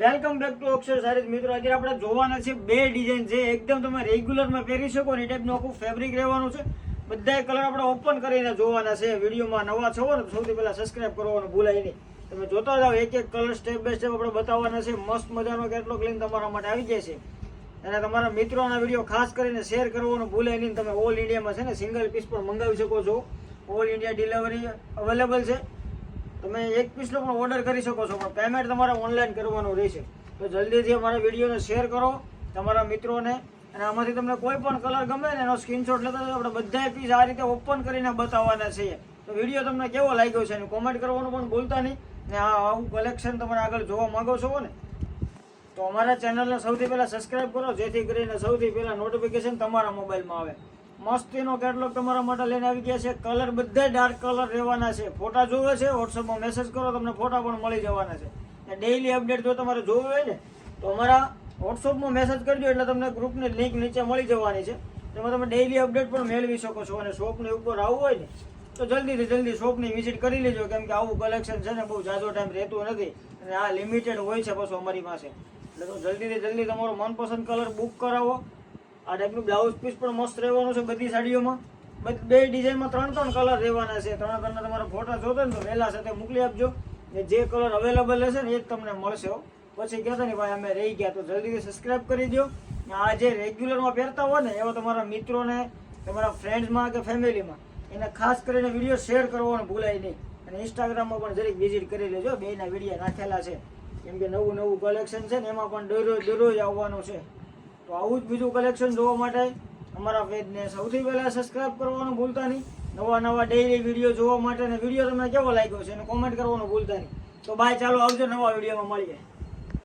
Welcome back to અક્ષર સારી મિત્રો, અત્યારે આપણે જોવાના છે બે ડિઝાઇન છે એકદમ તમે રેગ્યુલરમાં પહેરી શકો ને એ ટાઈપનું આખું ફેબ્રિક રહેવાનું છે. બધા કલર આપણે ઓપન કરીને જોવાના છે. વિડીયોમાં નવા છો ને સૌથી પહેલાં સબસ્ક્રાઇબ કરવાનું ભૂલાય નહીં. તમે જોતા જાઓ, એક એક કલર સ્ટેપ બાય સ્ટેપ આપણે બતાવવાના છે. મસ્ત મજાનો કેટલોક લઈને તમારા માટે આવી જાય છે. અને તમારા મિત્રોના વીડિયો ખાસ કરીને શેર કરવાનું ભૂલાય નહીં. તમે ઓલ ઇન્ડિયામાં છે ને સિંગલ પીસ પણ મંગાવી શકો છો. ઓલ ઇન્ડિયા ડિલિવરી અવેલેબલ છે. તમે એક પીસનો પણ ઓર્ડર કરી શકો છો, પણ પેમેન્ટ તમારે ઓનલાઈન કરવાનું રહેશે તો જલ્દીથી અમારા વિડીયોને શેર કરો, તમારા મિત્રોને, અને આમાંથી તમને કોઈ પણ કલર ગમે ને એનો સ્ક્રીનશોટ લેતા. આપણે બધા પીસ આ રીતે ઓપન કરીને બતાવવાના છીએ તો વીડિયો તમને કેવો લાગ્યો છે એનું કોમેન્ટ કરવાનું પણ ભૂલતા નહીં, ને આ આવું કલેક્શન તમારે આગળ જોવા માગો છો ને, તો અમારા ચેનલને સૌથી પહેલાં સબસ્ક્રાઈબ કરો, જેથી કરીને સૌથી પહેલાં નોટિફિકેશન તમારા મોબાઈલમાં આવે મસ્તીનો કેટલોગ તમારા માટે લઈને આવી ગયા છે. કલર બધા ડાર્ક કલર રહેવાના છે. ફોટા જોવે છે વોટ્સઅપમાં મેસેજ કરો, તમને ફોટા પણ મળી જવાના છે. અને ડેઈલી અપડેટ જો તમારે જોવું હોય ને, તો અમારા વોટ્સઅપમાં મેસેજ કરજો, એટલે તમને ગ્રુપની લિંક નીચે મળી જવાની છે. તેમાં તમે ડેઈલી અપડેટ પણ મેળવી શકો છો અને શોપની ઉપર આવવું હોય ને, તો જલ્દીથી જલ્દી શોપની વિઝિટ કરી લેજો, કેમ કે આવું કલેક્શન છે ને, બહુ ઝાઝો ટાઈમ રહેતું નથી અને આ લિમિટેડ હોય છે પાછું અમારી પાસે. એટલે તો જલ્દીથી જલ્દી તમારો મનપસંદ કલર બુક કરાવો. આ ટાઈપનું બ્લાઉઝ પીસ પણ મસ્ત રહેવાનું છે બધી સાડીઓમાં. બે ડિઝાઇનમાં ત્રણ ત્રણ કલર રહેવાના છે. ત્રણ ત્રણના તમારા ફોટા જોતો ને તો વહેલા સાથે મોકલી આપજો. ને જે કલર અવેલેબલ હશે ને એ જ તમને મળશે પછી કહેતા ને ભાઈ, અમે રહી ગયા. તો જલ્દીથી સબસ્ક્રાઇબ કરી દો આ જે રેગ્યુલરમાં પહેરતા હોય ને, એવા તમારા મિત્રોને, તમારા ફ્રેન્ડ્સમાં કે ફેમિલીમાં એને ખાસ કરીને વીડિયો શેર કરવાનું ભૂલાય નહીં. અને ઇન્સ્ટાગ્રામમાં પણ જરીક વિઝિટ કરી લેજો. બેના વીડિયો નાખેલા છે. કેમ કે નવું નવું કલેક્શન છે ને, એમાં પણ દરરોજ દરરોજ આવવાનું છે. તો આવું જ બીજું કલેક્શન જોવા માટે અમારા પેજને સૌથી પહેલાં સબસ્ક્રાઇબ કરવાનું ભૂલતા નહીં. નવા નવા ડેઈલી વીડિયો જોવા માટે અને વીડિયો તમને કેવો લાગ્યો છે એને કોમેન્ટ કરવાનું ભૂલતા નહીં. તો બાય ચાલો આવજો નવા વિડીયોમાં મળીએ.